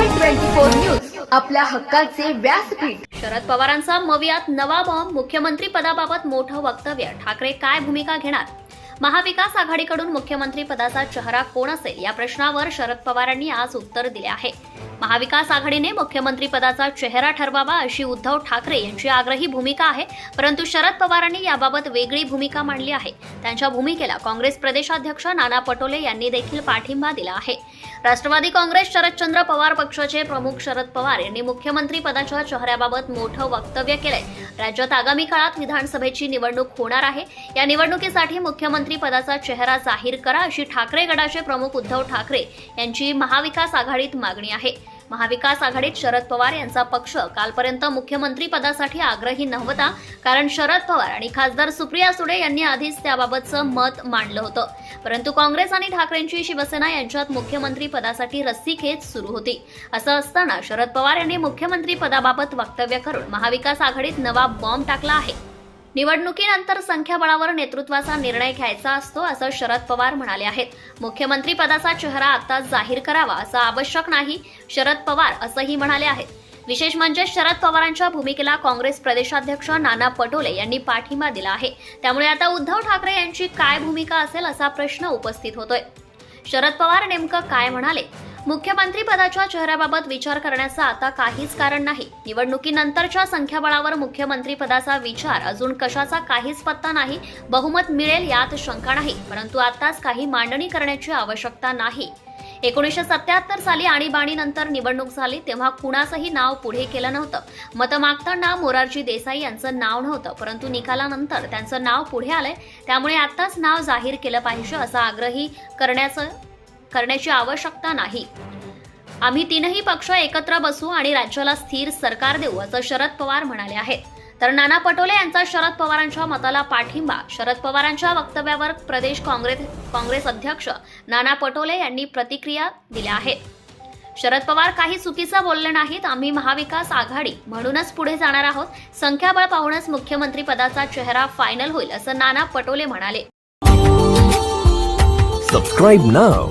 Twenty four news आपल्या हक्काचे व्यासपीठ. शरद पवारांचा मवियात नवा बॉम्ब मुख्यमंत्री पदाबाबत मोठं वक्तव्य. ठाकरे काय भूमिका घेणार? महाविकास आघाडीकडून मुख्यमंत्री पदाचा चेहरा कोण असेल? या प्रश्नावर शरद पवारांनी आज उत्तर दिले आहे. महाविकास आघाडीने मुख्यमंत्री पदाचा चेहरा ठरवावा अशी उद्धव ठाकरे यांची आग्रही भूमिका आहे. परंतु शरद पवारांनी याबाबत वेगळी भूमिका मांडली आहे. त्यांच्या भूमिकेला काँग्रेस प्रदेशाध्यक्ष नाना पटोले यांनी देखील पाठिंबा दिला आहे. राष्ट्रवादी काँग्रेस शरदचंद्र पवार पक्षाचे प्रमुख शरद पवार यांनी मुख्यमंत्री पदाच्या चेहऱ्याबाबत मोठं वक्तव्य केलंय. राज्यात आगामी काळात विधानसभेची निवडणूक होणार आहे. या निवडणुकीसाठी मुख्यमंत्री पदाचा चेहरा जाहीर करा अशी ठाकरे गटाचे प्रमुख उद्धव ठाकरे यांची महाविकास आघाडीत मागणी आहे. महाविकास आघाडीत शरद पवार यांचा पक्ष. कालपर्यंत मुख्यमंत्री पदासाठी आग्रही नव्हता कारण शरद पवार आणि खासदार सुप्रिया सुडे यांनी आधीच त्याबाबतचं मत मांडलं होतं. परंतु काँग्रेस आणि ठाकरेंची शिवसेना यांच्यात मुख्यमंत्री पदासाठी रस्सीखेच सुरू होती. असं असताना शरद पवार यांनी मुख्यमंत्री पदाबाबत वक्तव्य करून महाविकास आघाडीत नवा बॉम्ब टाकला आहे. निवडणुकीनंतर संख्याबळावर नेतृत्वाचा निर्णय घ्यायचा असतो असं शरद पवार म्हणाले आहेत. मुख्यमंत्री पदाचा चेहरा आता जाहीर करावा असं आवश्यक नाही शरद पवार असंही म्हणाले आहेत. विशेष म्हणजे शरद पवारांच्या भूमिकेला काँग्रेस प्रदेशाध्यक्ष नाना पटोले यांनी पाठिंबा दिला आहे. त्यामुळे आता उद्धव ठाकरे यांची काय भूमिका असेल असा प्रश्न उपस्थित होतोय. शरद पवार नेमकं काय म्हणाले? मुख्यमंत्री पदाच्या चेहऱ्याबाबत विचार करण्याचं आता काहीच कारण नाही. निवडणुकीनंतरच्या संख्याबळावर मुख्यमंत्री पदाचा विचार अजून कशाचा काहीच पत्ता नाही. बहुमत मिळेल यात शंका नाही. परंतु आताच काही मांडणी करण्याची आवश्यकता नाही. एकोणीसशे सत्याहत्तर साली आणीबाणीनंतर निवडणूक झाली तेव्हा कुणाचंही नाव पुढे केलं नव्हतं. मतं मागताना मोरारजी देसाई यांचं नाव नव्हतं. परंतु निकालानंतर त्यांचं नाव पुढे आलंय. त्यामुळे आताच नाव जाहीर केलं पाहिजे असा आग्रही करण्याचं करण्याची आवश्यकता नाही. आम्ही तीनही पक्ष एकत्र बसू आणि राज्याला स्थिर सरकार देऊ असं शरद पवार म्हणाले आहेत. तर नाना पटोले यांचा शरद पवारांच्या मताला पाठिंबा शरद पवारांच्या वक्तव्यावर प्रदेश काँग्रेस काँग्रेस अध्यक्ष नाना पटोले यांनी प्रतिक्रिया दिल्या आहेत. शरद पवार काही चुकीचं बोलले नाहीत आम्ही महाविकास आघाडी म्हणूनच पुढे जाणार आहोत. संख्याबळ पाहूनच मुख्यमंत्री पदाचा चेहरा फायनल होईल असं नाना पटोले म्हणाले. सबस्क्राईब नाव